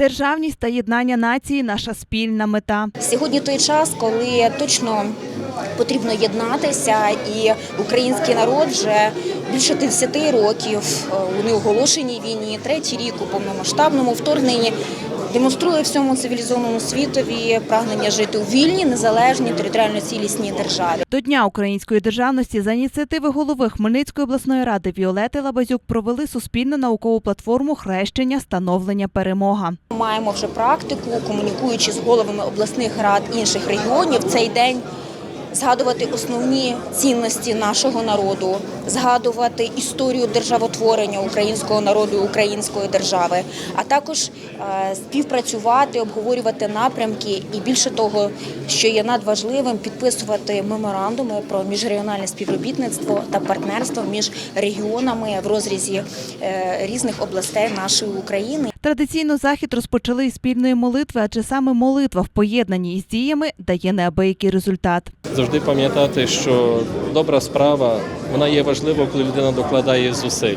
Державність та єднання нації наша спільна мета. Сьогодні той час, коли точно потрібно єднатися, і український народ вже більше 10 років Вони у неоголошеній війні, третій рік у повномасштабному вторгненні. Демонструє всьому цивілізованому світові прагнення жити у вільній, незалежній, територіально цілісній державі. До Дня української державності за ініціативи голови Хмельницької обласної ради Віолети Лабазюк провели суспільну наукову платформу хрещення, становлення, перемога. Маємо вже практику, комунікуючи з головами обласних рад інших регіонів, цей день згадувати основні цінності нашого народу, згадувати історію державотворення українського народу і української держави, а також е, співпрацювати, обговорювати напрямки і більше того, що є надважливим, підписувати меморандуми про міжрегіональне співробітництво та партнерство між регіонами в розрізі е, різних областей нашої України. Традиційно захід розпочали із спільної молитви, адже саме молитва в поєднанні із діями дає неабиякий результат. Завжди пам'ятати, що добра справа вона є важлива, коли людина докладає зусиль.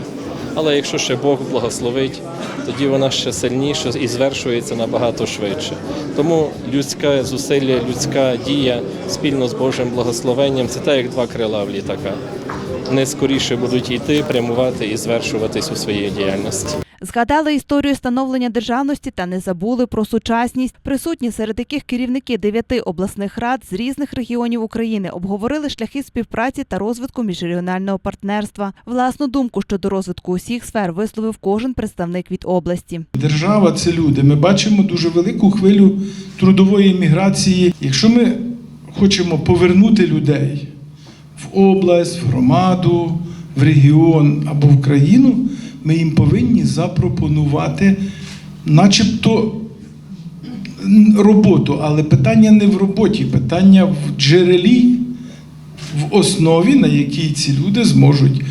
Але якщо ще Бог благословить, тоді вона ще сильніше і звершується набагато швидше. Тому людське зусилля, людська дія спільно з Божим благословенням це так, як два крила в літака. Вони скоріше будуть йти, прямувати і звершуватись у своїй діяльності. Згадали історію становлення державності та не забули про сучасність. Присутні серед яких керівники дев'яти обласних рад з різних регіонів України обговорили шляхи співпраці та розвитку міжрегіонального партнерства. Власну думку щодо розвитку усіх сфер висловив кожен представник від області. Держава це люди. Ми бачимо дуже велику хвилю трудової міграції. Якщо ми хочемо повернути людей в область, в громаду, в регіон або в країну, ми їм повинні запропонувати, начебто, роботу. Але питання не в роботі, питання в джерелі, в основі, на якій ці люди зможуть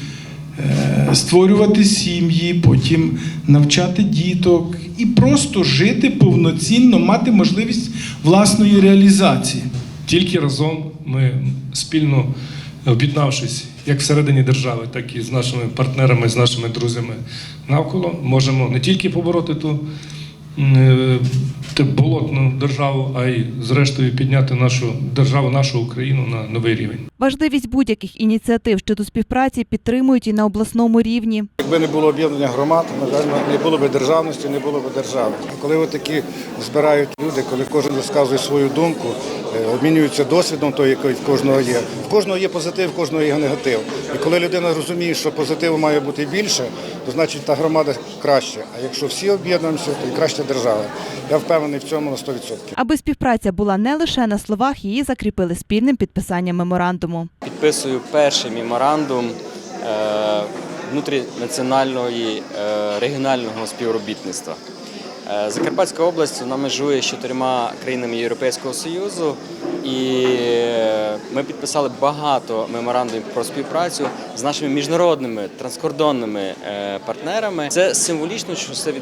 е, створювати сім'ї, потім навчати діток і просто жити повноцінно, мати можливість власної реалізації. Тільки разом ми спільно об'єднавшись як всередині держави, так і з нашими партнерами, з нашими друзями навколо, можемо не тільки побороти ту е, болотну державу, а й зрештою підняти нашу державу, нашу Україну на новий рівень. Важливість будь-яких ініціатив щодо співпраці підтримують і на обласному рівні. Якби не було об'єднання громад, на жаль, не було б державності, не було б держави. Коли от такі збирають люди, коли кожен розказує свою думку, е, обмінюються досвідом, той, який в кожного є. В кожного є позитив, в кожного є негатив. І коли людина розуміє, що позитиву має бути більше, то значить та громада краще. А якщо всі об'єднуємося, то і краща держава. Я впевнений в цьому на 100%. Аби співпраця була не лише на словах, її закріпили спільним підписанням меморандуму. Підписую перший меморандум внутрінаціонального внутрінаціональної е, регіонального співробітництва. Е, Закарпатська область вона межує з чотирма країнами Європейського Союзу, і е, ми підписали багато меморандумів про співпрацю з нашими міжнародними транскордонними е, партнерами. Це символічно, що все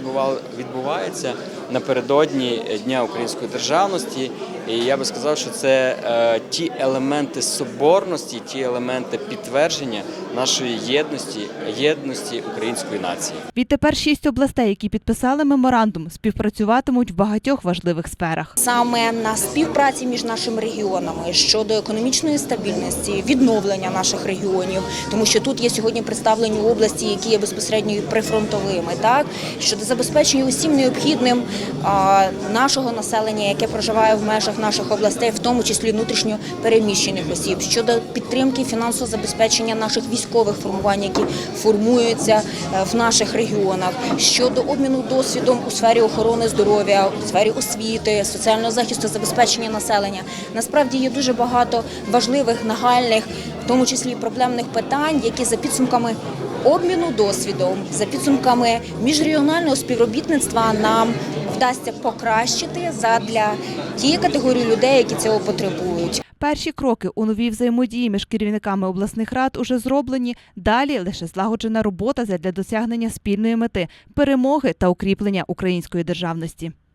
відбувається напередодні Дня української державності. І я би сказав, що це ті елементи соборності, ті елементи підтвердження нашої єдності, єдності української нації. Відтепер шість областей, які підписали меморандум, співпрацюватимуть в багатьох важливих сферах. саме на співпраці між нашими регіонами щодо економічної стабільності, відновлення наших регіонів, тому що тут є сьогодні представлені області, які є безпосередньо прифронтовими, так? Щодо забезпечення усім необхідним нашого населення, яке проживає в межах наших областей, в тому числі внутрішньо переміщених осіб, щодо підтримки фінансового забезпечення наших військових формувань, які формуються е, в наших регіонах, щодо обміну досвідом у сфері охорони здоров'я, у сфері освіти, соціального захисту, забезпечення населення. Насправді є дуже багато важливих, нагальних, в тому числі проблемних питань, які за підсумками обміну досвідом, за підсумками міжрегіонального співробітництва нам вдасться покращити задля тієї категорії людей, які цього потребують. Перші кроки у новій взаємодії між керівниками обласних рад уже зроблені. Далі лише злагоджена робота задля досягнення спільної мети перемоги та укріплення української державності.